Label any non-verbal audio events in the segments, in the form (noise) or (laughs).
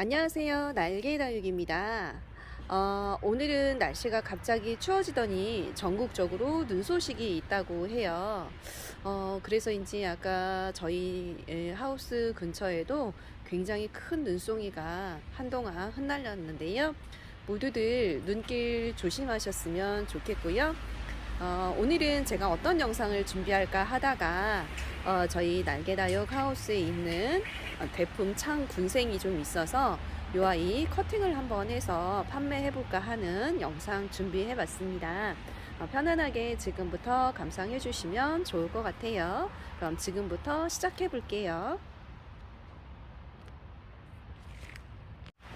안녕하세요. 날개 다육입니다. 어, 오늘은 날씨가 갑자기 추워지더니 전국적으로 눈 소식이 있다고 해요. 어, 그래서인지 아까 저희 에, 하우스 근처에도 굉장히 큰 눈송이가 한동안 흩날렸는데요. 모두들 눈길 조심하셨으면 좋겠고요. 어, 오늘은 제가 어떤 영상을 준비할까 하다가 어, 저희 날개다육 하우스에 있는 어, 대품 창 군생이 좀 있어서 요 아이 커팅을 한번 해서 판매해 볼까 하는 영상 준비해 봤습니다. 어, 편안하게 지금부터 감상해 주시면 좋을 것 같아요. 그럼 지금부터 시작해 볼게요.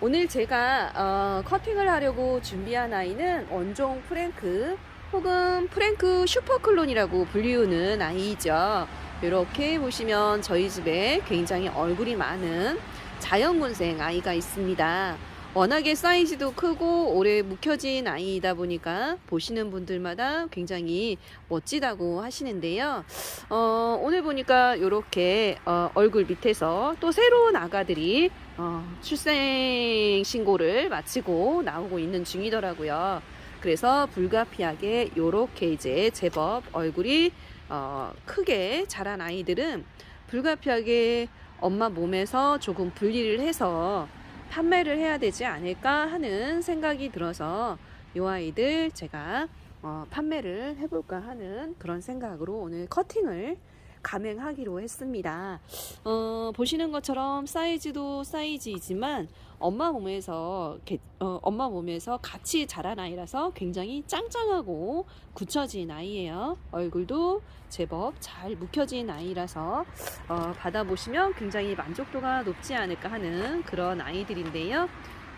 오늘 제가 어, 커팅을 하려고 준비한 아이는 원종 프랭크 혹은 프랭크 슈퍼클론이라고 불리우는 아이죠. 이렇게 보시면 저희 집에 굉장히 얼굴이 많은 자연군생 아이가 있습니다. 워낙에 사이즈도 크고 오래 묵혀진 아이이다 보니까 보시는 분들마다 굉장히 멋지다고 하시는데요. 어, 오늘 보니까 이렇게 어, 얼굴 밑에서 또 새로운 아가들이 어, 출생 신고를 마치고 나오고 있는 중이더라고요. 그래서 불가피하게 이렇게 이제 제법 얼굴이 어, 크게 자란 아이들은 불가피하게 엄마 몸에서 조금 분리를 해서 판매를 해야 되지 않을까 하는 생각이 들어서 이 아이들 제가 어, 판매를 해볼까 하는 그런 생각으로 오늘 커팅을 감행하기로 했습니다. 어, 보시는 것처럼 사이즈도 사이즈이지만 엄마 몸에서 개- 어, 엄마 몸에서 같이 자란 아이라서 굉장히 짱짱하고 굳혀진 아이예요. 얼굴도 제법 잘 묵혀진 아이라서 어, 받아보시면 굉장히 만족도가 높지 않을까 하는 그런 아이들인데요.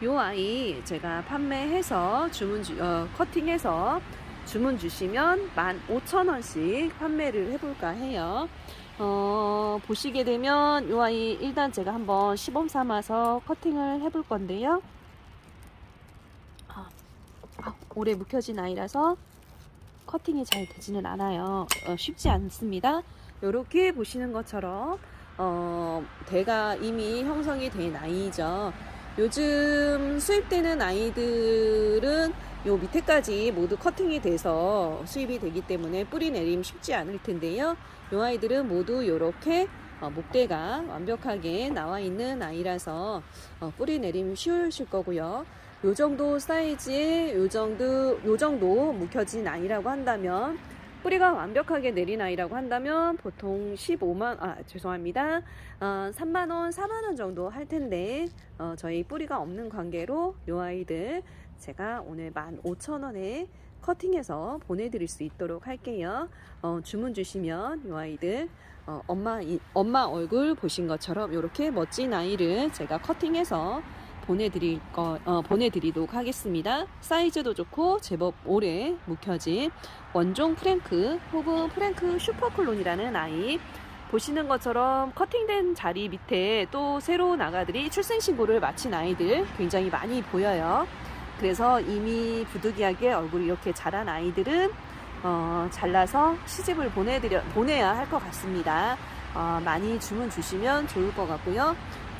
요 아이 제가 판매해서 주문 주, 어, 커팅해서 주문 주시면 15,000원씩 판매를 해볼까 해요. 어, 보시게 되면 요 아이 일단 제가 한번 시범 삼아서 커팅을 해볼 건데요. 아, 아, 오래 묵혀진 아이라서 커팅이 잘 되지는 않아요. 어, 쉽지 않습니다. 이렇게 보시는 것처럼 어, 대가 이미 형성이 된 아이죠. 요즘 수입되는 아이들은 요 밑에까지 모두 커팅이 돼서 수입이 되기 때문에 뿌리 내림 쉽지 않을 텐데요. 요 아이들은 모두 이렇게 어, 목대가 완벽하게 나와 있는 아이라서 어, 뿌리 내림 쉬우실 거고요. 요 정도 사이즈에 요 정도 요 정도 묵혀진 아이라고 한다면 뿌리가 완벽하게 내린 아이라고 한다면 보통 15만 아 죄송합니다. 어, 3만 원, 4만 원 정도 할 텐데 어, 저희 뿌리가 없는 관계로 요 아이들 제가 오늘 15,000원에 커팅해서 보내드릴 수 있도록 할게요. 어, 주문 주시면 요 아이들 어, 엄마 이, 엄마 얼굴 보신 것처럼 이렇게 멋진 아이를 제가 커팅해서 보내드릴 거 어, 보내드리도록 하겠습니다. 사이즈도 좋고 제법 오래 묵혀진 원종 프랭크 혹은 프랭크 슈퍼클론이라는 아이 보시는 것처럼 커팅된 자리 밑에 또 새로운 아가들이 출생 신고를 마친 아이들 굉장히 많이 보여요. 그래서 이미 부득이하게 얼굴이 이렇게 자란 아이들은 어, 잘라서 시집을 보내드려 보내야 할 것 같습니다. 어, 많이 주문 주시면 좋을 것 같고요.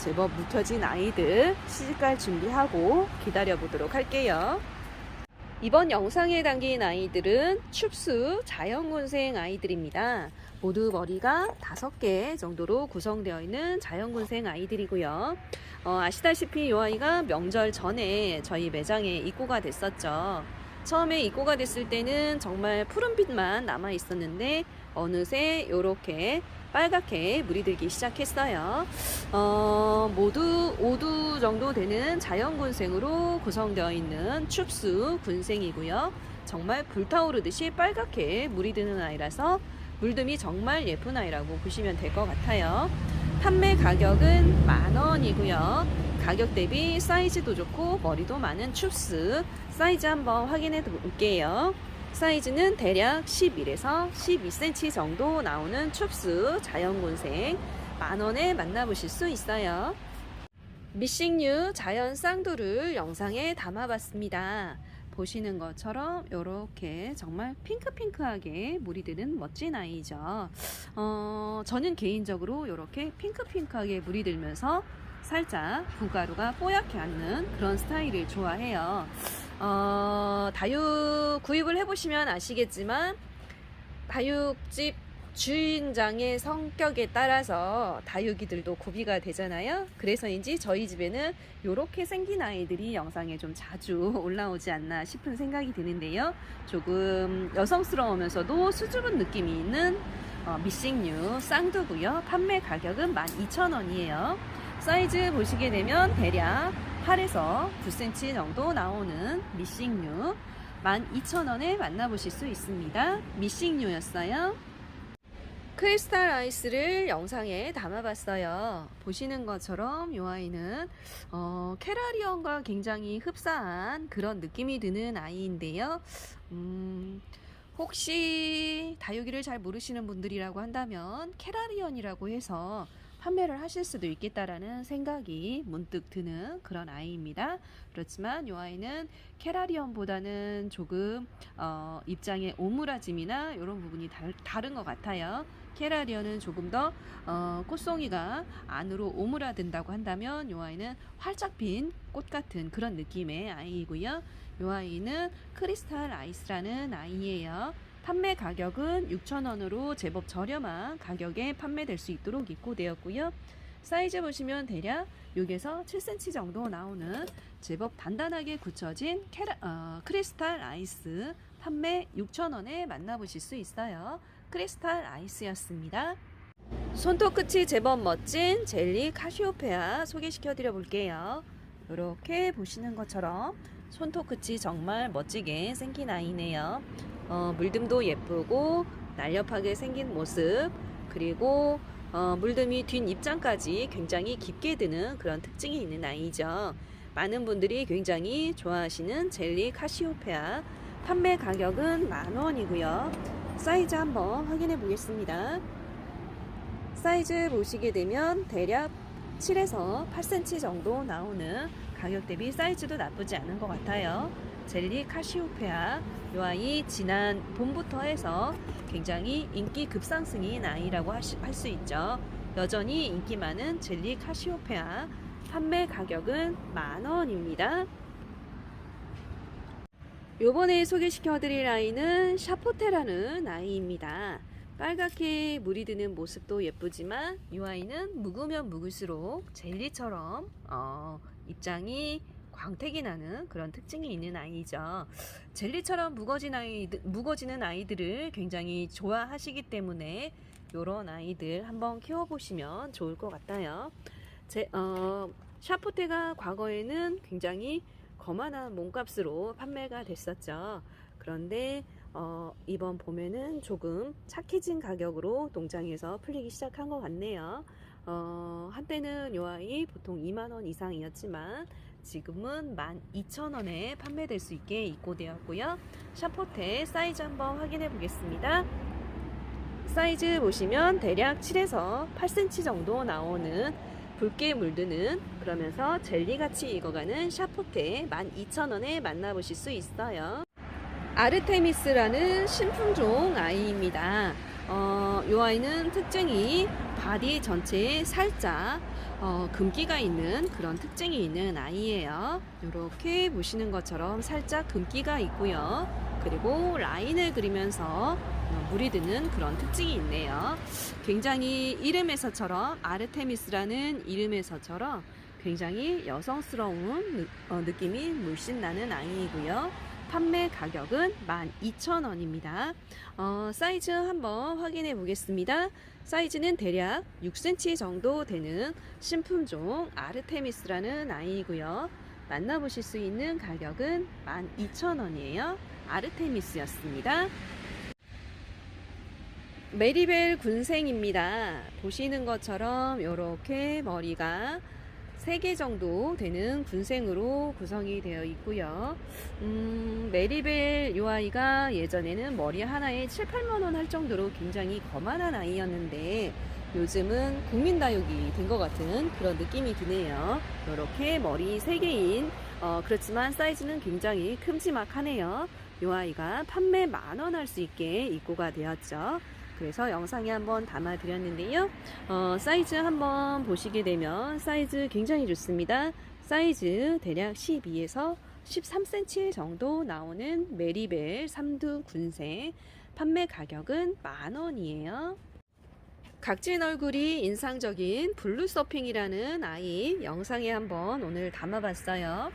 제법 묵혀진 아이들 시집갈 준비하고 기다려 보도록 할게요. 이번 영상에 담긴 아이들은 춥수 자연군생 아이들입니다. 모두 머리가 다섯 개 정도로 구성되어 있는 자연군생 아이들이고요. 어, 아시다시피 이 아이가 명절 전에 저희 매장에 입고가 됐었죠. 처음에 입고가 됐을 때는 정말 푸른빛만 남아 있었는데 어느새 이렇게 빨갛게 물이 들기 시작했어요. 어, 모두 5두 정도 되는 자연군생으로 구성되어 있는 춥수 군생이고요. 정말 불타오르듯이 빨갛게 물이 드는 아이라서 물듬이 정말 예쁜 아이라고 보시면 될 것 같아요. 판매 가격은 만 원이고요. 가격 대비 사이즈도 좋고 머리도 많은 춥스 사이즈 한번 확인해 볼게요. 사이즈는 대략 11에서 12cm 정도 나오는 춥스 자연곤생 만원에 만나보실 수 있어요. 미싱류 자연 쌍두를 영상에 담아봤습니다. 보시는 것처럼 이렇게 정말 핑크핑크하게 물이 드는 멋진 아이죠. 어, 저는 개인적으로 이렇게 핑크핑크하게 물이 들면서 살짝 분가루가 뽀얗게 앉는 그런 스타일을 좋아해요. 어, 다육 구입을 해보시면 아시겠지만 다육집 주인장의 성격에 따라서 다육이들도 구비가 되잖아요. 그래서인지 저희 집에는 이렇게 생긴 아이들이 영상에 좀 자주 (laughs) 올라오지 않나 싶은 생각이 드는데요. 조금 여성스러우면서도 수줍은 느낌이 있는 어, 미싱류 쌍두고요. 판매 가격은 12,000원이에요. 사이즈 보시게 되면 대략 8에서 9cm 정도 나오는 미싱류 12,000원에 만나보실 수 있습니다. 미싱류였어요. 크리스탈 아이스를 영상에 담아봤어요. 보시는 것처럼 이 아이는 어, 캐라리언과 굉장히 흡사한 그런 느낌이 드는 아이인데요. 음, 혹시 다육이를 잘 모르시는 분들이라고 한다면 캐라리언이라고 해서 판매를 하실 수도 있겠다라는 생각이 문득 드는 그런 아이입니다. 그렇지만 이 아이는 캐라리언보다는 조금 어, 입장의 오므라짐이나 이런 부분이 달, 다른 것 같아요. 캐라리언은 조금 더 어, 꽃송이가 안으로 오므라든다고 한다면 이 아이는 활짝 핀 꽃 같은 그런 느낌의 아이이고요. 이 아이는 크리스탈 아이스라는 아이예요. 판매 가격은 6,000원으로 제법 저렴한 가격에 판매될 수 있도록 입고되었고요. 사이즈 보시면 대략 6에서 7cm 정도 나오는 제법 단단하게 굳혀진 캐라, 어, 크리스탈 아이스 판매 6,000원에 만나보실 수 있어요. 크리스탈 아이스였습니다. 손톱 끝이 제법 멋진 젤리 카시오페아 소개시켜 드려 볼게요. 이렇게 보시는 것처럼 손톱 끝이 정말 멋지게 생긴 아이네요. 어, 물듬도 예쁘고 날렵하게 생긴 모습 그리고 어, 물듬이 뒷 입장까지 굉장히 깊게 드는 그런 특징이 있는 아이죠. 많은 분들이 굉장히 좋아하시는 젤리 카시오페아 판매 가격은 만 원이고요. 사이즈 한번 확인해 보겠습니다. 사이즈 보시게 되면 대략 7에서 8cm 정도 나오는 가격 대비 사이즈도 나쁘지 않은 것 같아요. 젤리 카시오페아 이 아이 지난 봄부터 해서 굉장히 인기 급상승인 아이라고 할 수 있죠. 여전히 인기 많은 젤리 카시오페아 판매 가격은 만 원입니다. 요번에 소개시켜 드릴 아이는 샤포테라는 아이입니다. 빨갛게 물이 드는 모습도 예쁘지만 이 아이는 묵으면 묵을수록 젤리처럼 어, 입장이 광택이 나는 그런 특징이 있는 아이죠. 젤리처럼 무거진 아이들, 무거지는 아이들을 굉장히 좋아하시기 때문에 이런 아이들 한번 키워보시면 좋을 것 같아요. 제, 어, 샤프테가 과거에는 굉장히 거만한 몸값으로 판매가 됐었죠. 그런데 어, 이번 봄에는 조금 착해진 가격으로 농장에서 풀리기 시작한 것 같네요. 어, 한때는 요 아이 보통 2만원 이상이었지만 지금은 12,000원에 판매될 수 있게 입고되었고요. 샤포테 사이즈 한번 확인해 보겠습니다. 사이즈 보시면 대략 7에서 8cm 정도 나오는 붉게 물드는 그러면서 젤리같이 익어가는 샤포테 12,000원에 만나보실 수 있어요. 아르테미스라는 신품종 아이입니다. 어, 이 아이는 특징이 바디 전체에 살짝 어, 금기가 있는 그런 특징이 있는 아이예요. 이렇게 보시는 것처럼 살짝 금기가 있고요. 그리고 라인을 그리면서 어, 물이 드는 그런 특징이 있네요. 굉장히 이름에서처럼 아르테미스라는 이름에서처럼 굉장히 여성스러운 느, 어, 느낌이 물씬 나는 아이이고요. 판매 가격은 12,000원입니다. 어, 사이즈 한번 확인해 보겠습니다. 사이즈는 대략 6cm 정도 되는 신품종 아르테미스라는 아이이고요. 만나보실 수 있는 가격은 12,000원이에요. 아르테미스였습니다. 메리벨 군생입니다. 보시는 것처럼 이렇게 머리가 3개 정도 되는 군생으로 구성이 되어 있고요. 음, 메리벨 요 아이가 예전에는 머리 하나에 7, 8만원 할 정도로 굉장히 거만한 아이였는데 요즘은 국민다육이 된 것 같은 그런 느낌이 드네요. 이렇게 머리 3개인 어, 그렇지만 사이즈는 굉장히 큼지막하네요. 요 아이가 판매 만 원 할 수 있게 입고가 되었죠. 그래서 영상에 한번 담아 드렸는데요. 어, 사이즈 한번 보시게 되면 사이즈 굉장히 좋습니다. 사이즈 대략 12에서 13cm 정도 나오는 메리벨 삼두 군생 판매 가격은 만 원이에요. 각진 얼굴이 인상적인 블루 서핑이라는 아이 영상에 한번 오늘 담아봤어요.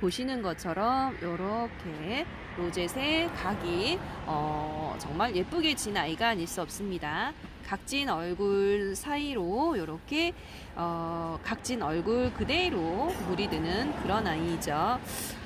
보시는 것처럼 이렇게 로젯의 각이 어, 정말 예쁘게 진 아이가 아닐 수 없습니다. 각진 얼굴 사이로 이렇게 어, 각진 얼굴 그대로 물이 드는 그런 아이죠.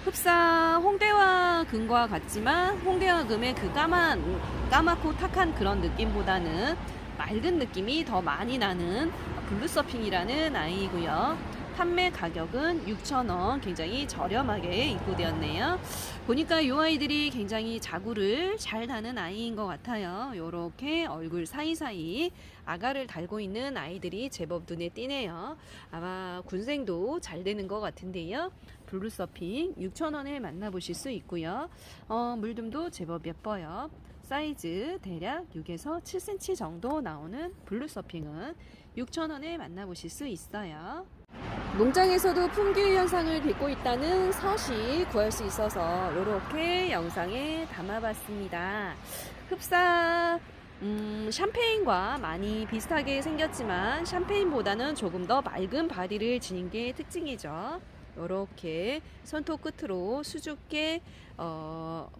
흡사 홍대와 금과 같지만 홍대와 금의 그 까만 까맣고 탁한 그런 느낌보다는 맑은 느낌이 더 많이 나는 블루 서핑이라는 아이고요. 판매 가격은 6,000원 굉장히 저렴하게 입고되었네요. 보니까 이 아이들이 굉장히 자구를 잘 다는 아이인 것 같아요. 이렇게 얼굴 사이사이 아가를 달고 있는 아이들이 제법 눈에 띄네요. 아마 군생도 잘 되는 것 같은데요. 블루 서핑 6,000원에 만나보실 수 있고요. 어, 물듬도 제법 예뻐요. 사이즈 대략 6에서 7cm 정도 나오는 블루 서핑은 6,000원에 만나보실 수 있어요. 농장에서도 품귀 현상을 빚고 있다는 서시 구할 수 있어서 이렇게 영상에 담아봤습니다. 흡사 음, 샴페인과 많이 비슷하게 생겼지만 샴페인보다는 조금 더 맑은 바디를 지닌 게 특징이죠. 이렇게 손톱 끝으로 수줍게 어,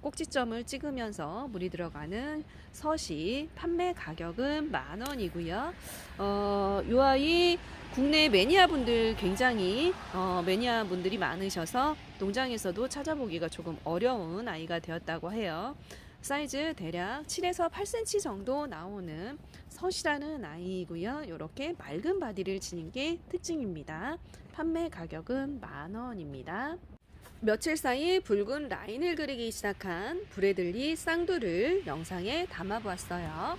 꼭지점을 찍으면서 물이 들어가는 서시 판매 가격은 만 원이고요. 어, 이 국내 매니아 분들 굉장히 어, 매니아 분들이 많으셔서 농장에서도 찾아보기가 조금 어려운 아이가 되었다고 해요. 사이즈 대략 7에서 8cm 정도 나오는 서시라는 아이이고요. 이렇게 맑은 바디를 지닌 게 특징입니다. 판매 가격은 만 원입니다. 며칠 사이 붉은 라인을 그리기 시작한 브래들리 쌍두를 영상에 담아보았어요.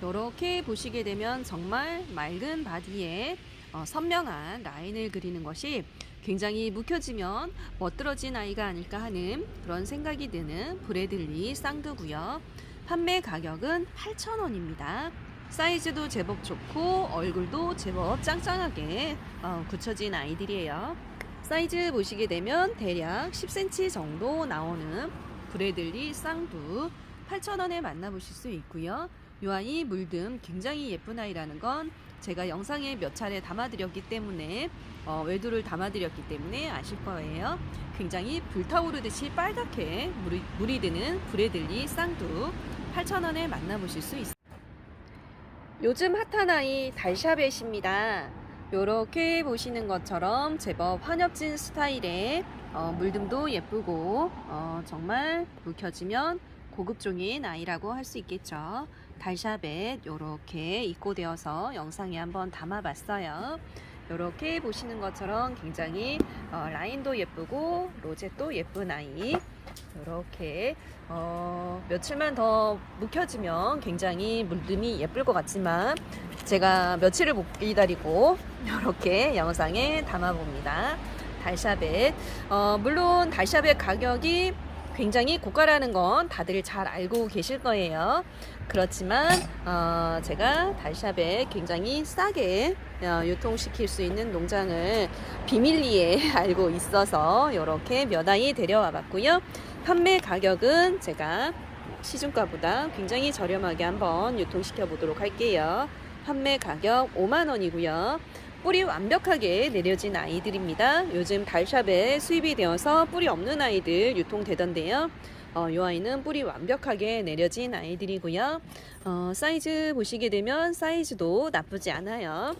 이렇게 보시게 되면 정말 맑은 바디에 어, 선명한 라인을 그리는 것이 굉장히 묵혀지면 멋들어진 아이가 아닐까 하는 그런 생각이 드는 브래들리 쌍두고요. 판매 가격은 8,000원입니다. 사이즈도 제법 좋고 얼굴도 제법 짱짱하게 어, 굳혀진 아이들이에요. 사이즈 보시게 되면 대략 10cm 정도 나오는 브래들리 쌍두 8,000원에 만나보실 수 있고요. 이 아이 물듬 굉장히 예쁜 아이라는 건 제가 영상에 몇 차례 담아드렸기 때문에 어, 외두를 담아드렸기 때문에 아실 거예요. 굉장히 불타오르듯이 빨갛게 물이, 물이 드는 브래들리 쌍두 8,000원에 만나보실 수 있습니다. 요즘 핫한 아이 달샤벳입니다. 이렇게 보시는 것처럼 제법 환엽진 스타일의 어, 물듬도 예쁘고 어, 정말 묵혀지면 고급종인 아이라고 할 수 있겠죠. 달샤벳 이렇게 입고되어서 영상에 한번 담아봤어요. 이렇게 보시는 것처럼 굉장히 어, 라인도 예쁘고 로zet도 예쁜 아이 이렇게 어, 며칠만 더 묵혀지면 굉장히 물듬이 예쁠 것 같지만 제가 며칠을 못 기다리고 이렇게 영상에 담아봅니다. 달샤벳 어, 물론 달샤벳 가격이 굉장히 고가라는 건 다들 잘 알고 계실 거예요. 그렇지만 어, 제가 달샤벳 굉장히 싸게 어, 유통시킬 수 있는 농장을 비밀리에 (laughs) 알고 있어서 이렇게 몇 아이 데려와 봤고요. 판매 가격은 제가 시중가보다 굉장히 저렴하게 한번 유통시켜 보도록 할게요. 판매 가격 5만 원이고요. 뿌리 완벽하게 내려진 아이들입니다. 요즘 달샵에 수입이 되어서 뿌리 없는 아이들 유통되던데요. 어, 이 아이는 뿌리 완벽하게 내려진 아이들이고요. 어, 사이즈 보시게 되면 사이즈도 나쁘지 않아요.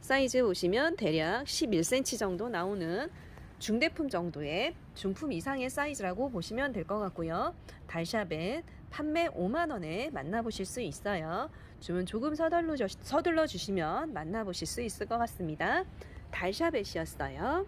사이즈 보시면 대략 11cm 정도 나오는 중대품 정도의 중품 이상의 사이즈라고 보시면 될 것 같고요. 달샵에 판매 5만 원에 만나보실 수 있어요. 주문 조금 서둘러, 주시면 만나보실 수 있을 것 같습니다. 달샤벳이었어요.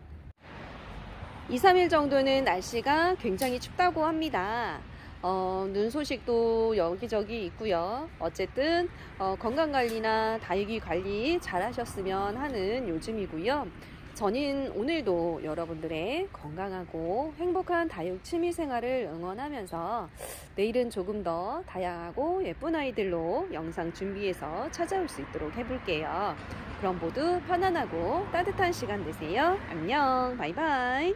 2, 3일 정도는 날씨가 굉장히 춥다고 합니다. 어, 눈 소식도 여기저기 있고요. 어쨌든 어, 건강 관리나 다육이 관리 잘 하셨으면 하는 요즘이고요. 저는 오늘도 여러분들의 건강하고 행복한 다육 취미 생활을 응원하면서 내일은 조금 더 다양하고 예쁜 아이들로 영상 준비해서 찾아올 수 있도록 해볼게요. 그럼 모두 편안하고 따뜻한 시간 되세요. 안녕. 바이바이.